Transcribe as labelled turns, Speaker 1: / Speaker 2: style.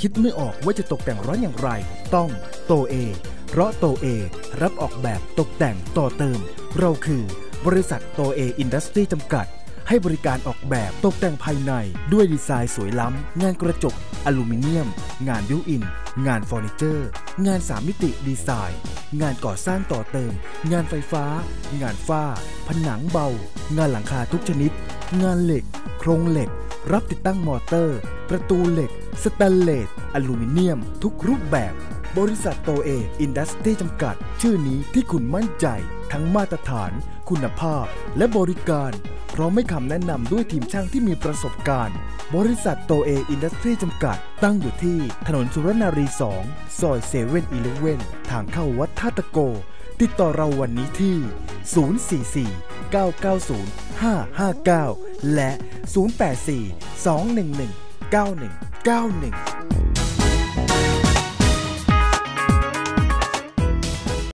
Speaker 1: คิดไม่ออกว่าจะตกแต่งร้านอย่างไร ต้องโตเอ เพราะโตเอ รับออกแบบตกแต่งต่อเติม เราคือบริษัทโตเออินดัสทรีจำกัด ให้บริการออกแบบตกแต่งภายใน ด้วยดีไซน์สวยล้ำ งานกระจก อลูมิเนียม งานบิวอิน งานเฟอร์นิเจอร์ งานสามมิติดีไซน์ งานก่อสร้างต่อเติม งานไฟฟ้า งานฝ้า ผนังเบา งานหลังคาทุกชนิด งานเหล็ก โครงเหล็ก รับติดตั้งมอเตอร์ ประตูเหล็ก สแตนเลส อลูมิเนียม ทุกรูปแบบ บริษัทโตเออินดัสทรีจำกัด ชื่อนี้ที่คุณมั่นใจ ทั้งมาตรฐาน คุณภาพ และบริการ พร้อมให้คำแนะนำด้วยทีมช่างที่มีประสบการณ์ บริษัทโตเออินดัสทรีจำกัด ตั้งอยู่ที่ถนนสุรนารี 2 ซอยเซเว่นอีเลเว่นทางเข้าวัดท่าตะโก ติดต่อเราวันนี้ที่ 044 990 559 และ 084 211 9191